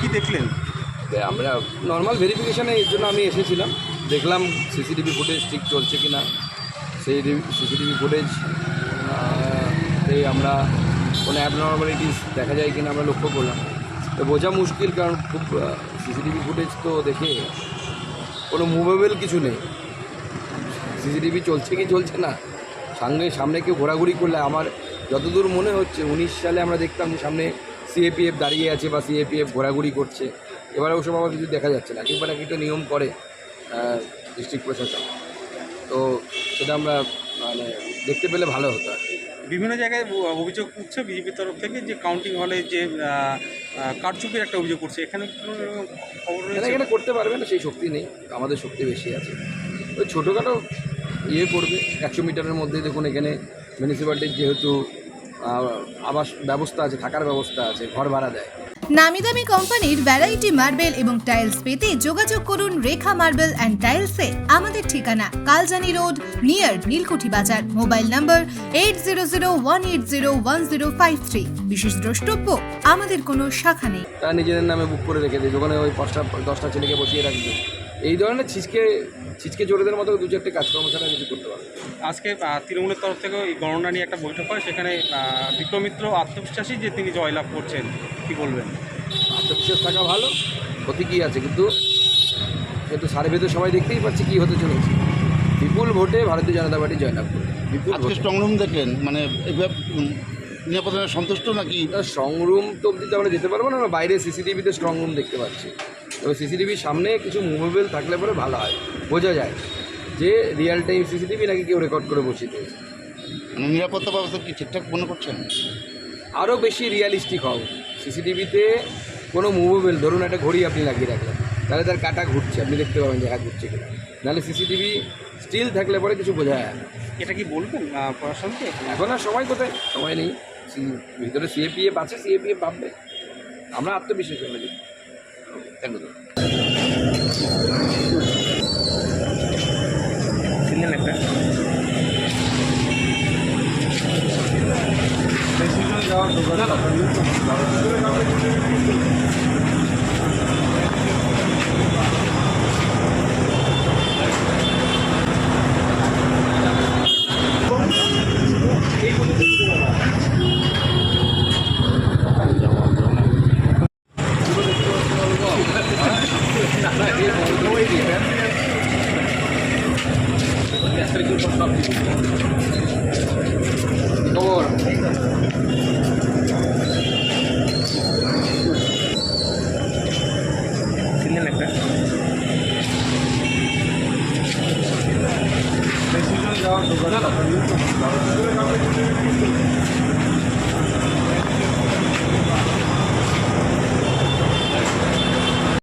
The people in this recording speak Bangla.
কি দেখলেন? আমরা নর্মাল ভেরিফিকেশানে এর জন্য আমি এসেছিলাম। দেখলাম সিসিটিভি ফুটেজ ঠিক চলছে কি না সেই সিসিটিভি ফুটেজ এই আমরা কোনো অ্যাবনর্মালিটিস দেখা যায় কি না আমরা লক্ষ্য করলাম। তো বোঝা মুশকিল কারণ খুব সিসিটিভি ফুটেজ তো দেখে কোনো মুভেবল কিছু নেই। সিসিটিভি চলছে কি চলছে না সামনে সামনে কেউ ঘোরাঘুরি করলে আমার যতদূর মনে হচ্ছে উনিশ সালে আমরা দেখতাম যে সামনে সিএপিএফ দাঁড়িয়ে আছে বা সিএপিএফ ঘোরাঘুরি করছে। এবারে ওসব আমার কিছু দেখা যাচ্ছে না কিংবা নাকি একটা নিয়ম করে ডিস্ট্রিক্ট প্রশাসন। তো সেটা আমরা মানে দেখতে পেলে ভালো হতো আর বিভিন্ন জায়গায় অভিযোগ উঠছে বিজেপির তরফ থেকে যে কাউন্টিং হলে যে কারচুপির একটা অভিযোগ করছে। এখানে কোনো খবর এখানে করতে পারবে না সেই শক্তি নেই আমাদের শক্তি বেশি আছে। ওই ছোটোখাটো ইয়ে করবে। একশো মিটারের মধ্যে দেখুন এখানে মিউনিসিপ্যালিটির যেহেতু আবাস ব্যবস্থা আছে থাকার ব্যবস্থা আছে ঘর ভাড়া দেয়। নামি দামি কোম্পানির ভ্যারাইটি মার্বেল এবং টাইলস পেতে যোগাযোগ করুন রেখা মার্বেল অ্যান্ড টাইলসে আমাদের ঠিকানা Kaljani road near Nilkuthi Bazar. Mobile number eight zero zero one eight zero one zero five three বিশেষ দ্রষ্টব্য আমাদের কোনো শাখা নেই। তারা নিজেদের নামে বুক করে রেখে দেয়। দোকানে ওই পাঁচটা দশটা ছেলেকে বসিয়ে রাখবে। এই ধরনের ছিচকে ছিচকে চোরেদের মতো দু চারটে কাজকর্ম ছাড়া কিছু করতে পারবে আজকে তৃণমূলের তরফ থেকে এই গণনা নিয়ে একটা বৈঠক হয় সেখানে বিক্রমিত্র আত্মবিশ্বাসী যে তিনি জয়লাভ করছেন কি বলবেন? আত্মবিশ্বাস থাকা ভালো ক্ষতি কী আছে? কিন্তু কিন্তু সার্ভেতে সবাই দেখতেই পাচ্ছি কী হতে চলেছে। বিপুল ভোটে ভারতীয় জনতা পার্টি জয়লাভ করবে। বিপুল আজকে। স্ট্রংরুম দেখলেন মানে নিরাপত্তা সন্তুষ্ট নাকি? স্ট্রং রুম তো অব্দি তো আমরা যেতে পারব না আমরা বাইরে সিসিটিভিতে স্ট্রং রুম দেখতে পাচ্ছি। তবে সিসিটিভির সামনে কিছু মুভেবল থাকলে পরে ভালো হয়। বোঝা যায় যে রিয়েল টাইম সিসিটিভি নাকি কেউ রেকর্ড করে বসিয়ে দিয়েছে। মানে নিরাপত্তা ব্যবস্থা কি ঠিকঠাক মনে করছেন? আরও বেশি রিয়ালিস্টিক হও। সিসিটিভিতে কোনো মুভেবল ধরুন একটা ঘড়ি আপনি লাগিয়ে রাখলেন তাহলে তার কাটা ঘুরছে আপনি দেখতে পাবেন যে হাত ঘুরছে কিনা। নাহলে সিসিটিভি স্টিল থাকলে পরে কিছু বোঝা যায় না। এটা কি বলবেন প্রশাসনকে? এখন আর সময় কোথায়? সময় নেই। সি- ভিতরে সিএপিএফ আছে সিএপিএফ ভাববে। আমরা আত্মবিশ্বাসী হয়ে తగ్గుతుంది చిన్న లెక్క కావాలి খবর সিগন্যাল